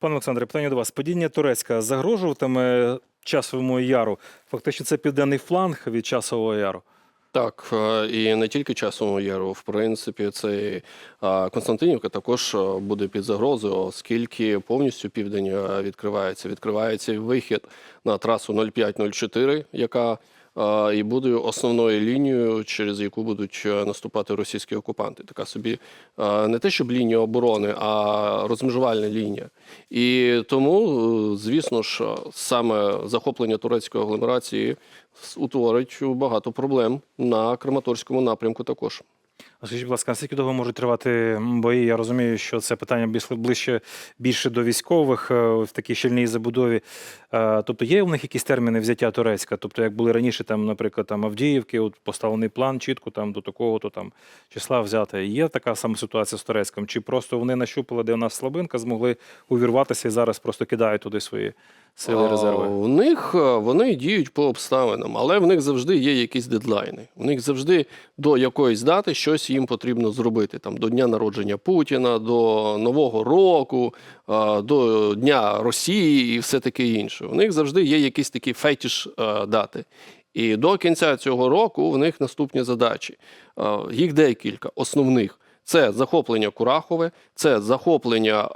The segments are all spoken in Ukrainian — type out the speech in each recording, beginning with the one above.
Пане Олександре, питання до вас. Падіння Турецька загрожуватиме часовому яру? Фактично, це південний фланг від часового яру. Так, е, і не тільки часовому яру. В принципі, це е, Константинівка також е, буде під загрозою, оскільки повністю південь відкривається. Відкривається вихід на трасу 0504, яка і буде основною лінією, через яку будуть е, наступати російські окупанти. Така собі не те, щоб лінія оборони, а розмежувальна лінія. І тому, е, звісно ж, саме захоплення турецької агломерації утворить багато проблем на Краматорському напрямку також. Скажіть, будь ласка, наскільки довго можуть тривати бої? Я розумію, що це питання ближче більше до військових е, в такій щільній забудові. Е, Тобто є у них якісь терміни взяття Турецька? Тобто, як були раніше, там, наприклад, там Авдіївки, от поставлений план чітко там до такого-то там числа взяти. Є така сама ситуація з Турецьком? Чи просто вони нащупали, де у нас слабинка, змогли увірватися і зараз просто кидають туди свої сили резерви? У них е, вони діють по обставинам, але в них завжди є якісь дедлайни. У них завжди до якоїсь дати щось їм потрібно зробити. Там до дня народження Путіна, до Нового року, е, до Дня Росії і все таке інше. У них завжди є якісь такі фетіш е, дати. І до кінця цього року в них наступні задачі. Їх декілька основних. Це захоплення Курахове, це захоплення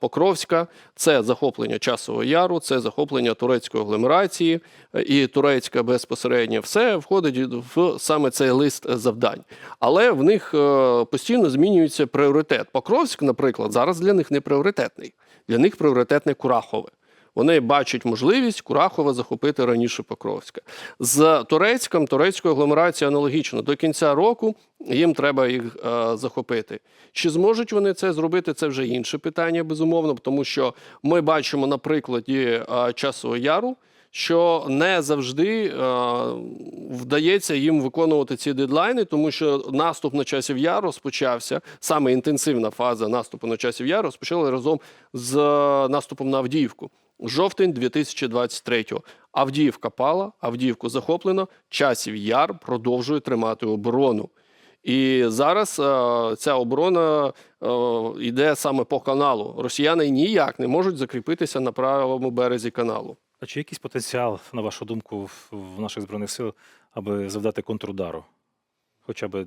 Покровська, це захоплення Часового Яру, це захоплення турецької агломерації і турецька безпосередньо. Все входить в саме цей лист завдань. Але в них е, постійно змінюється пріоритет. Покровськ, наприклад, зараз для них не пріоритетний. Для них пріоритетне Курахове. Вони бачать можливість Курахова захопити раніше Покровська. З Турецьком, турецькою агломерацією аналогічно. До кінця року їм треба їх е, захопити. Чи зможуть вони це зробити? Це вже інше питання, безумовно, тому що ми бачимо на прикладі е, часового яру. Що не завжди е, вдається їм виконувати ці дедлайни, тому що наступ на часів яр розпочався саме інтенсивна фаза наступу на часів яр розпочали разом з е, наступом на Авдіївку. Жовтень 2023-го. Авдіївка пала, Авдіївку захоплено. Часів яр продовжує тримати оборону. І зараз е, ця оборона е, йде саме по каналу. Росіяни ніяк не можуть закріпитися на правому березі каналу. А чи якийсь потенціал, на вашу думку, в, наших збройних сил, аби завдати контрудару? Хоча б,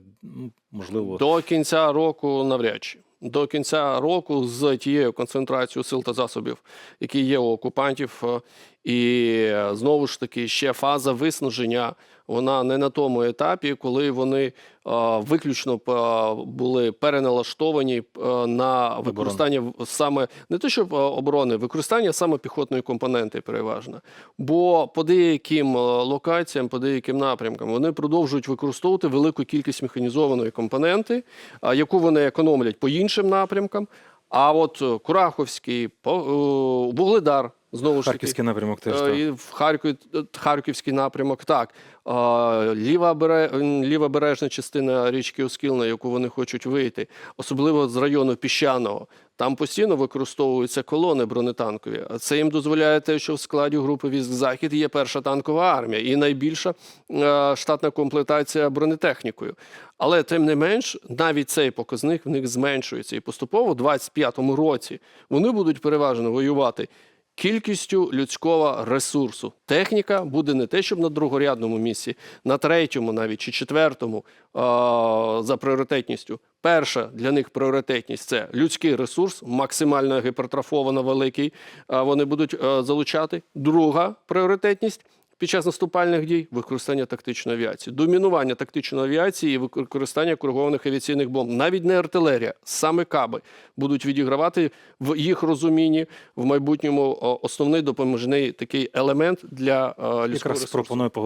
можливо, До кінця року навряд чи. До кінця року з тією концентрацією сил та засобів, які є у окупантів, е, і знову ж таки ще фаза виснаження. Вона не на тому етапі, коли вони е, виключно е, були переналаштовані е, на використання в- саме не те, щоб оборони, використання саме піхотної компоненти переважно. Бо по деяким е, локаціям, по деяким напрямкам вони продовжують використовувати велику кількість механізованої компоненти, а, яку вони економлять по іншим напрямкам. А от е, Кураховський, Вугледар, знову ж таки. Харківський напрямок теж. Е, так. І в Харкові, е, Харківський напрямок, так. Е, Ліва, бере, м, лівобережна частина річки Оскіл, на яку вони хочуть вийти, особливо з району Піщаного. Там постійно використовуються колони бронетанкові. А Це їм дозволяє те, що в складі групи військ Захід є перша танкова армія і найбільша штатна комплектація бронетехнікою. Але тим не менш, навіть цей показник в них зменшується. І поступово, в 25-му році, вони будуть переважно воювати кількістю людського ресурсу. Техніка буде не те, щоб на другорядному місці, на третьому, навіть чи четвертому за пріоритетністю. Перша для них пріоритетність це людський ресурс, максимально гіпертрофовано великий. Вони будуть е, залучати. Друга пріоритетність. Під час наступальних дій використання тактичної авіації, домінування тактичної авіації і використання коригованих авіаційних бомб, навіть не артилерія, саме каби будуть відігравати в їх розумінні в майбутньому основний допоможний такий елемент для е, людського ресурсу.